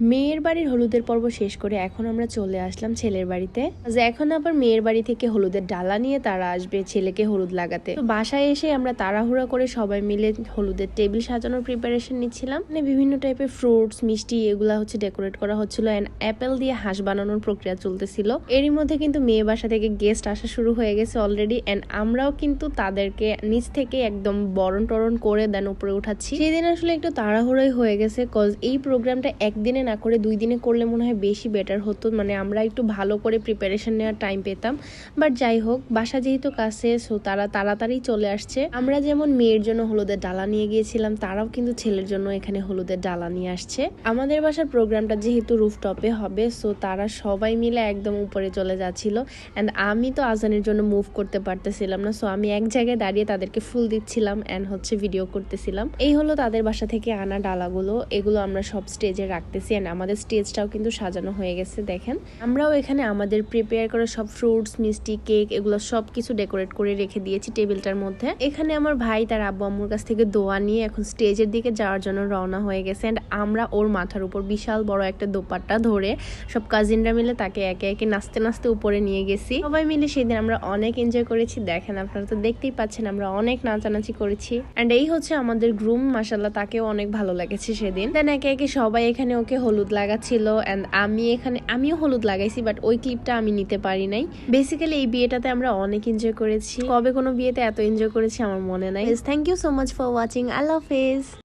মেয়ের বাড়ির হলুদের পর্ব শেষ করে এখন আমরা চলে আসলাম ছেলের বাড়িতে। যে এখন আবার মেয়ের বাড়ি থেকে হলুদের ডালা নিয়ে তারা আসবে ছেলেকে হলুদ লাগাতে। তো বাসায় এসে আমরা তাড়াহুড়া করে সবাই মিলে হলুদের টেবিল সাজানোর প্রিপারেশন নিচ্ছিলাম। মানে বিভিন্ন টাইপের ফ্রুটস মিষ্টি, এগুলা হচ্ছে ডেকোরেট করা হচ্ছিল অ্যান্ড অ্যাপেল দিয়ে হাঁস বানানোর প্রক্রিয়া চলতেছিল। এরই মধ্যে কিন্তু মেয়ে বাসা থেকে গেস্ট আসা শুরু হয়ে গেছে অলরেডি অ্যান্ড আমরাও কিন্তু তাদেরকে নিচ থেকে একদম বরণ টরণ করে দেন উপরে উঠাচ্ছি। সেদিন আসলে একটু তাড়াহুড়োই হয়ে গেছে কজ এই প্রোগ্রামটা একদিনে না করে দুই দিনে করলে মনে হয় বেশি বেটার হতো। মানে আমরা একটু ভালো করে প্রিপারেশন নেওয়ার টাইম পেতাম। বাট যাই হোক, বাসা যেহেতু কাছে সো তারা তাড়াতাড়ি চলে আসছে। আমরা যেমন মেয়ের জন্য হলুদের ডালা নিয়ে গিয়েছিলাম, তারাও কিন্তু ছেলের জন্য এখানে হলুদের ডালা নিয়ে আসছে। আমাদের বাসার প্রোগ্রামটা যেহেতু রুফটপে হবে সো তারা সবাই মিলে একদম উপরে চলে যাচ্ছিল। অ্যান্ড আমি তো আজানের জন্য মুভ করতে পারতেছিলাম না সো আমি এক জায়গায় দাঁড়িয়ে তাদেরকে ফুল দিচ্ছিলাম অ্যান্ড হচ্ছে ভিডিও করতেছিলাম। এই হলো তাদের বাসা থেকে আনা ডালাগুলো। এগুলো আমরা সব স্টেজে রাখতেছি। অ্যান্ড আমাদের স্টেজটাও কিন্তু সাজানো হয়ে গেছে, দেখেন। আমরাও এখানে আমাদের প্রিপেয়ার করা সব ফ্রুটস মিষ্টি কেক এগুলো সব কিছু ডেকোরেট করে রেখে দিয়েছি টেবিলটার মধ্যে। এখানে আমার ভাই তার আব্বু আম্মুর কাছ থেকে দোয়া নিয়ে এখন স্টেজের দিকে যাওয়ার জন্য রওনা হয়ে গেছে অ্যান্ড আমরা ওর মাথার উপর বিশাল বড় একটা দোপাট্টা ধরে সব কাজিনরা মিলে তাকে একে একে নাচতে নাচতে উপরে নিয়ে গেছি। সবাই মিলে সেদিন আমরা অনেক এনজয় করেছি, দেখেন আপনারা তো দেখতেই পাচ্ছেন আমরা অনেক নাচানাচি করেছি। অ্যান্ড এই হচ্ছে আমাদের গ্রুম মাসাল্লাহ তাকেও অনেক ভালো লেগেছে সেদিন। দেন একে একে সবাই এখানে ওকে হলুদ লাগাচ্ছিল অ্যান্ড আমি এখানে, আমিও হলুদ লাগাইছি বাট ওই ক্লিপটা আমি নিতে পারি নাই। বেসিক্যালি এই বিয়েটাতে আমরা অনেক এনজয় করেছি। কবে কোনো বিয়েতে এত এনজয় করেছি আমার মনে নাই। Thank you so much for watching আল্লাহ হাফেজ